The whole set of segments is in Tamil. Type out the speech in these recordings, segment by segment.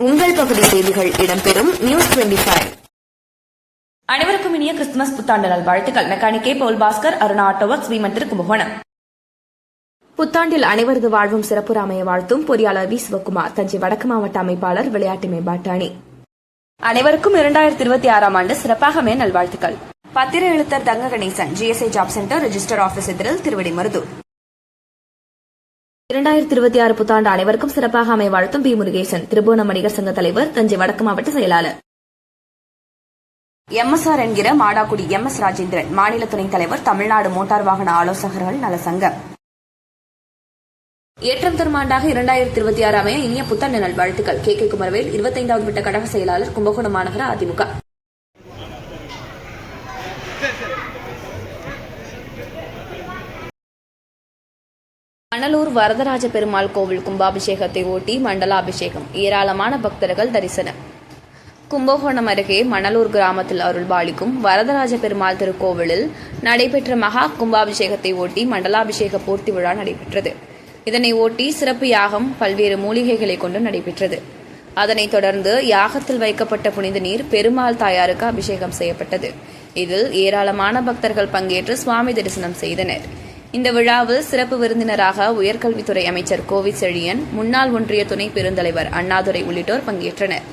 உங்கள் பகுதி செய்திகள் இடம்பெறும் நியூஸ் டுவெண்டி ஃபைவ் அனைவருக்கும் இனிய கிறிஸ்துமஸ் புத்தாண்டு நல்வாழ்த்துக்கள் மெக்கானிக்கே பவுல் பாஸ்கர் அருணா ஆட்டோவர்க்ஸ் வீமன் திருக்கும்பகோணம் புத்தாண்டில் அனைவரது வாழ்வும் சிறப்புற அமைய வாழ்த்தும் பொறியாளர் வி சிவகுமார் தஞ்சை வடக்கு மாவட்ட அமைப்பாளர் விளையாட்டு மேம்பாட்டு அணி. அனைவருக்கும் இரண்டாயிரத்தி இருபத்தி ஆறாம் ஆண்டு சிறப்பாக அமைய நல்வாழ்த்துக்கள். பத்திர எழுத்தர் Thanga Ganesan GSI job centre register office எதிரில் திருவடி மருதூர் இரண்டாயிரத்தி இருபத்தி ஆறு புத்தாண்டு அனைவருக்கும் சிறப்பாக அமைய வாழ்த்தும் பி முருகேசன் திரிபுவன வணிகர் சங்க தலைவர் தஞ்சை வடக்கு மாவட்ட செயலாளர். எம்எஸ்ஆர் என்கிற மாடாக்குடி எம் எஸ் ராஜேந்திரன் மாநில துணைத் தலைவர் தமிழ்நாடு மோட்டார் வாகன ஆலோசகர்கள் நல சங்கம் ஏற்றம் தரும் ஆண்டாக இரண்டாயிரத்தி இருபத்தி ஆறு அமைய இனிய புத்தாண்டு நல்வாழ்த்துக்கள். கே கே குமரவேல் இருபத்தைந்தாவது விட்ட கழக செயலாளர் கும்பகோணம் மாநகர அதிமுக. மணலூர் வரதராஜ பெருமாள் கோவில் கும்பாபிஷேகத்தை ஒட்டி மண்டலாபிஷேகம். ஏராளமான பக்தர்கள் தரிசனம் கும்பகோணம் அருகே மணலூர் கிராமத்தில் அருள்பாலிக்கும் வரதராஜ பெருமாள் திருக்கோவிலில் நடைபெற்ற மகா கும்பாபிஷேகத்தை ஒட்டி மண்டலாபிஷேக பூர்த்தி விழா நடைபெற்றது. இதனை ஒட்டி சிறப்பு யாகம் பல்வேறு மூலிகைகளை கொண்டு நடைபெற்றது. அதனைத் தொடர்ந்து யாகத்தில் வைக்கப்பட்ட புனித நீர் பெருமாள் தாயாருக்கு அபிஷேகம் செய்யப்பட்டது. இதில் ஏராளமான பக்தர்கள் பங்கேற்று சுவாமி தரிசனம் செய்தனர். இந்த விழாவில் சிறப்பு விருந்தினராக உயர்கல்வித்துறை அமைச்சர் கோவி செழியன் முன்னாள் ஒன்றிய துணை பெருந்தலைவர் அண்ணாதுரை உள்ளிட்டோர் பங்கேற்றனர்.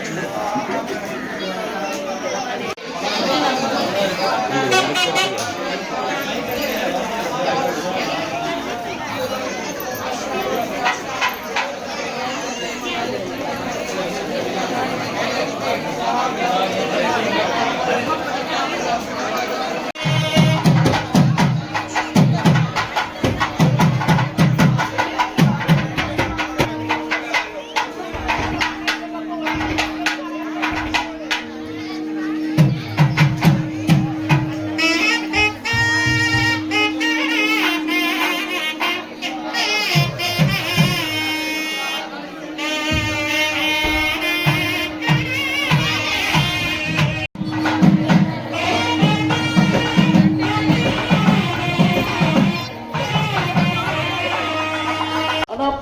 Thank you.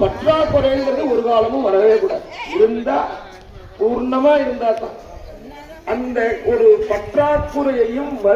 பற்றாக்குறைங்கிறது ஒரு காலமும் வரவே கூடாது. இருந்தா பூர்ணமா இருந்தா தான் அந்த ஒரு பற்றாக்குறையையும் வரு